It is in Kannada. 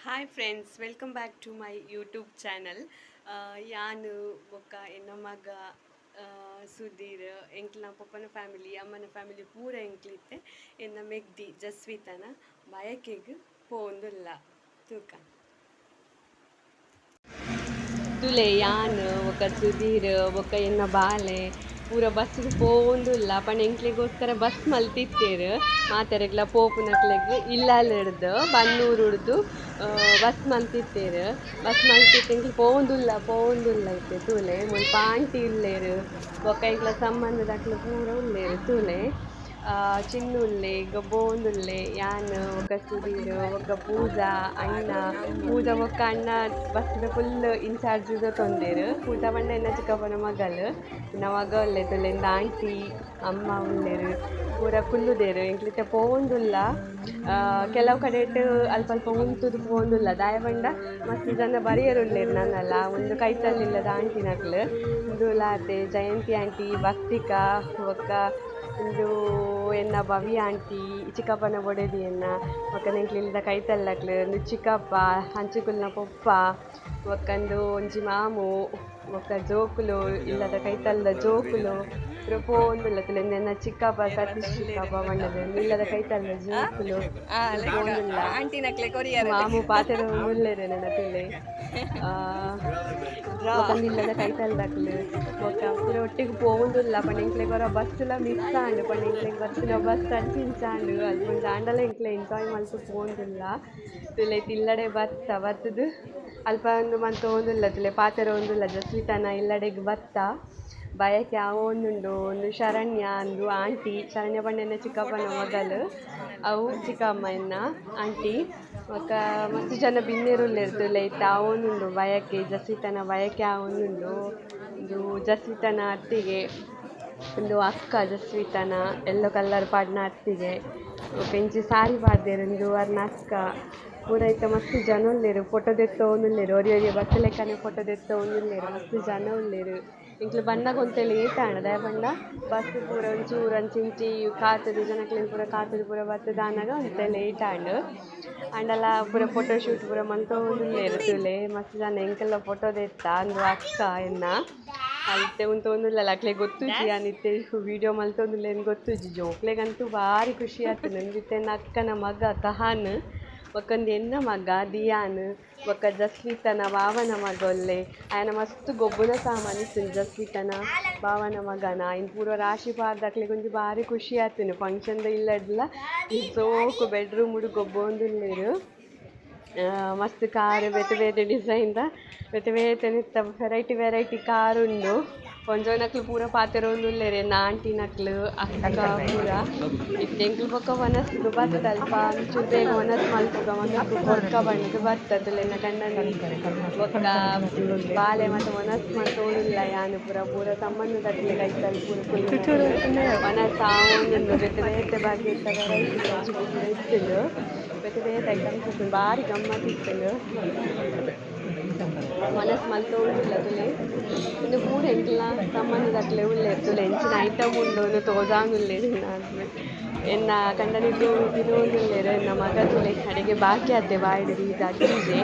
Hi friends welcome back to my YouTube channel ಯಾನು ಬೊಕ್ಕ ಎನ್ನ ಮಗ ಸುಧೀರ್ ಎಂಕ್ಲ ಪಪ್ಪನ ಫ್ಯಾಮಿಲಿ ಅಮ್ಮನ ಫ್ಯಾಮಿಲಿ ಪೂರ ಎಂಕ್ಲಿತ್ತೆ ಎನ್ನ ಮೆಗ್ದಿ ಜಸ್ವಿತನ ಬಯಕೆಗೆ ಪೋಂದುಲ್ಲ ತೂಕ ತುಲೆ ಯಾನು ಒಕ್ಕ ಸುಧೀರ್ ಒಕ್ಕ ಎನ್ನ ಬಾಲೆ ಪೂರ ಬಸ್ಸಿಗೆ ಪೋವೊಂದುಲ್ಲ ಪಂಡ ಎಂಕ್ಲೆಗೋಸ್ಕರ ಬಸ್ ಮಲ್ತಿತ್ತೇರು. ಮಾತೆರೆಗ್ಲ ಪೋಪುನಕ್ಲೆಗ್ ಇಲ್ಲಾಲ್ ಹಿಡ್ದು ಬನ್ನೂರು ಹಿಡ್ದು ಬಸ್ ಮಲ್ತಿತ್ತೇರು. ಬಸ್ ಮಲ್ತಿತ್ತು ಎಂಕ್ಲೆ ಪೋವೊಂದುಲ್ಲ ಪೋವೊಂದುಲ್ಲ ಇತ್ತೆ ತೂಲೆ. ಮುಲ್ಪ ಆಂಟಿ ಇಲ್ಲೇರು. ಬೊಕ್ಕ ಎಂಕ್ಲ ಸಂಬಂಧದಕ್ಲು ಪೂರ ಉಲ್ಲೇರು ತೂಲೆ. ಚಿನ್ನುಲ್ಲೆ ಗಬೋನುಲ್ಲೆ ಯಾನ್ ಒಗ ಸುದೀರ್ ಬೊಕ ಪೂಜ ಅಣ್ಣ ಪೂಜ ಬೊಕ ಅಣ್ಣ ಬಸ್ದ ಫುಲ್ ಇನ್ಚಾರ್ಜ್ ದ ತೋಂದೆರ್. ಪೂಜಾ ಪಂಡ ಎನ್ನ ಚಿಕ್ಕಪ್ಪನ ಮಗಲ್ ಪುನ ಮಗ ಉಲ್ಲೆರ್ ಉಂದು ಆಂಟಿ ಅಮ್ಮ ಉಲ್ಲೆರ್ ಪೂರ ಕುಲ್ಲುದೆರ್. ಎಂಕ್ಲೆಗ್ಲ ಪೋವೊಂದುಲ್ಲ ಕೆಲವು ಕಡೆಟ್ ಅಲ್ಪ ಅಲ್ಪ ಉಂತುದು ಪೋವೊಂದುಲ್ಲ ದಾಯ ಪಂಡ ಮಸ್ತ್ ಜನ ಬರಿಯರ್ ಉಲ್ಲೆರ್ ನನಲ ಉಂದು ಆಂಟಿ ನಕ್ಲು ಉಂದು ಲಾತೆ, ಜಯಂತಿ ಆಂಟಿ, ಭಕ್ತಿಕ ಬೊಕ ಇಂದು ಎನ್ನ ಭವ್ಯ ಆಂಟಿ ಚಿಕ್ಕಪ್ಪನ ಬೊಡೆದಿ ಎನ್ನ ಬೊಕ್ಕ ನೆಂಕ್ಲಿಲ್ದ ಕೈತಲ್ಲಕ್ಲು ಉಂದು ಚಿಕ್ಕಪ್ಪ ಹಂಚುಕುಲ್ನ ಪೊಪ್ಪ ಬೊಕ್ಕಂದು ಒಂಜಿ ಮಾಮು ಬೊಕ ಜೋಕುಲು ಇಲ್ಲದ ಕೈತಲ್ದ ಜೋಕುಲು ಪೂರ ಪೋವೊಂದುಲ್ಲ ತುಲೆಂದು ಎನ್ನ ಚಿಕ್ಕಪ್ಪ ಸತೀಶ್ ಚಿಕ್ಕಪ್ಪ ಬಣ್ಣದ ಇಲ್ಲದ ಕೈತಲ್ದ ಜೋಕುಲು ಮಾಮು ಪಾತೆದ ಉಲ್ಲೆರೆ ನನ್ನ ತುಲೆ ಇಲ್ಲದ ಕೈತಲ್ದಕ್ಲು ಬೊಕ್ಕ ಒಟ್ಟಿಗೆ ಪೋಂದುಲ್ಲ ಪಂಡ ಎಂಕ್ಲೆಗ್ ಹೊರ ಬಸ್ಸುಲ ಮಿಸ್ ಆಂಡು ಪಂಡ ಎಂಕ್ಲೆಗ್ ಬಸ್ ಅರ್ಚಿಂಚಾಂಡು ಅಲ್ಪ ಪಂಡ ಆಂಡಲ ಎಂಕ್ಲೆ ಎಂಜಾಯ್ ಮಲ್ತು ಪೋಂದುಲ್ಲ ತುಲೆ ಇಲ್ಲಡೆ ಬತ್ತ, ಬತ್ತದು ಅಲ್ಪ ಒಂದು ಮಂತ್ ಓದುಲ್ಲ ತುಲೆ ಪಾತೆರ ಒಂದುಲ್ಲ ಜಸ್ವಿತನ ಇಲ್ಲಡೆಗ್ ಬತ್ತ. ಬಯಕೆ ಅವ ಒಂದು ಶರಣ್ಯ ಅಂದು ಆಂಟಿ. ಶರಣ್ಯ ಪಂಡೆನ ಚಿಕ್ಕಪ್ಪನ ಮೊದಲು. ಅವು ಚಿಕ್ಕಮ್ಮ ಎನ್ನ ಆಂಟಿ ಬೊಕ್ಕ ಮಸ್ತ್ ಜನ ಬಿನ್ನೆರುಲ್ಲೆರ್ ತುಲೆ ಇತ್ತ. ಆ ಒಂದುಂಡು ಬಯಕೆ ಜಸ್ವಿತನ ಬಯಕೆ ಇದು ಜಸ್ವಿತನ ಅತ್ತಿಗೆ ಒಂದು ಅಕ್ಕ ಜಸ್ವಿತನ, ಎಲ್ಲೋ ಕಲ್ಲರ್ ಪಾಡ್ನ ಅತ್ತಿಗೆ ಇಂಚಿ ಸಾರಿ ಪಾಡ್ದೆರ್ ಉಂದು ಅರ್ನ ಅಕ್ಕ ಪೂರ ಐತ ಮಸ್ತ್ ಜನ ಉಲ್ಲೆರ್ ಫೊಟೊ ದೆತ್ತೊಂದುಲ್ಲೆರ್ ಒರಿ ಒರಿಯೆ ಬಸ್ಸ್ ಲೆಕ್ಕನೆ ಫೊಟೊ ದೆತ್ತೊಂದುಲ್ಲೆರ್ ಮಸ್ತ್ ಜನ ಉಲ್ಲೆರ್ ಎಂಕ್ಲು ಬನ್ನಗ ಒಂತೆ ಲೇಟ್ ಆಂಡ ದಾಯ ಪಂಡ ಬಸ್ ಪೂರ ಒಂಚೂರು ಅಂಚಿಂಚಿ ಕಾತುದು ಜನಕ್ಲೆನ್ ಪೂರ ಕಾತುದು ಪೂರ ಬತ್ತುದು ಆನಗ ಒಂತೆ ಲೇಟ್ ಆಂಡ್ ಆಂಡಲ ಪೂರ ಫೋಟೋ ಶೂಟ್ ಪೂರ ಮಂತೊಂದುಲ್ಲೆರ್ ತುಲೆ, ಮಸ್ತ್ ಜನ, ಎಂಕೆಲ್ಲ ಫೊಟೊ ದೆತ್ತ ಅಂದು ಅಕ್ಕ ಎನ್ನ. ಅಲ್ತೆ ಉಂತೊಂದುಲ್ಲ ಅಕ್ಲೆ ಗೊತ್ತುಜಿ ಅನಿತ್ತೆ ವಿಡಿಯೋ ಮಲ್ತೊಂದುಲ್ಲೆನ್ ಗೊತ್ತುಜಿ ಜೋಕ್ಲೆಗಂತೂ ಭಾರಿ ಖುಷಿ ಆಯ್ತು. ನಂದಿತ್ತೆ ಎನ್ನ ಅಕ್ಕನ ಮಗ ಕಹಾನ್ ಒಕ್ಕಂದು ಎನ್ನ ಮಗ ದಿಯಾನ್ ಒಕ್ಕ ಜಸ್ವಿತನ ಬಾವನ ಮಗ ಒಲ್ಲೆ. ಆಯನ ಮಸ್ತ್ ಗೊಬ್ಬುನ ಸಾಮಾನ್ ಇತ್ತುಂಡು ಜಸ್ವಿತನ ಬಾವನ ಮಗನ. ಇನ್ ಪೂರ ರಾಶಿ ಪಾರ್ದಕ್ಲೆ ಒಂಜಿ ಭಾರಿ ಖುಷಿ ಆತುಂಡು ಫಂಕ್ಷನ್ದ ಇಲ್ಲಡ್ಲ ಸೋಕು ರೂಮ್ ಗೊಬ್ಬೊಂದುಲ್ಲೆರ್ ಆ, ಮಸ್ತ್ ಕಾರ್ ಬೇತೆ ಬೇತೆ ಡಿಸೈನ್ದ ಬೇತೆ ಬೇತೆ ನಿತ್ತ ವೆರೈಟಿ ವೆರೈಟಿ ಕಾರ್ ಉಂಡು ಒಂಜೋನಕ್ಲು ಪೂರ ಪಾತೆರೊಂದುಲ್ಲೆರ್ ಎನ್ನ ಆಂಟಿನಕ್ಲ್ ಅಕ್ಕ ಪೂರ ಇತ್ತೆಂಕ್ಲು ಬೊಕ್ಕ ವನಸ್ಗ್ ಬತ್ತದ ಅಲ್ಪ ಅಂಚೂರು ಬೇಗ ವನಸ್ ಮಲ್ಪುಗ ವನಸ್ ಬೊಕ್ಕ ಬಣ್ಣಗ್ ಬರ್ತದ ಎನ್ನ ಬೊಕ್ಕ ಬಾಲೆ ಮತ್ತೆ ವನಸ್ ಮಂತೋಡುಲ್ಲ ಯಾನು ಪೂರ ಪೂರ ಸಂಬಂಧದಕ್ಲೆ ಕೈತಲ್ ಪೂರ ಫುಲ್ ವನಸ್ ಆವೊಂದು ಬೇತೆ ಬೇತೆ ವೆರೈಟಿ ಪೂರ ಇತ್ತುಂಡು ಬೇತೆ ಬೇತೆ ಐಟಮ್ಸ್ ಇತ್ತು ಭಾರಿ ಗಮ್ಮತ್ ಇತ್ತುಂಡು ಮನಸ್ ಮಲ್ತೊಂಡುಲ್ಲ ತುಲೆ. ಇನ್ನು ಪೂರ ಎಂಕ್ಲ ಸಂಬಂಧದಕ್ಲೆ ಉಲ್ಲೆರ್ ತುಲೆ ಎಂಚಿನ ಐಟಮ್ ಉಂಡು ಒಂದು ತೋಜಾಂದುಲ್ಲೆರ್ ಎನ್ನ ಕಂಡನಿದ್ದು ತಿರುವೊಂದುಲ್ಲೆರ್ ಎನ್ನ ಮಗ ತುಲೆ ಕಡೆಗೆ ಬಾಕಿ ಆದ್ದೆ ಬಾಯ್ಡ್ ಬೀಜ ಅಜ್ಜಿಗೆ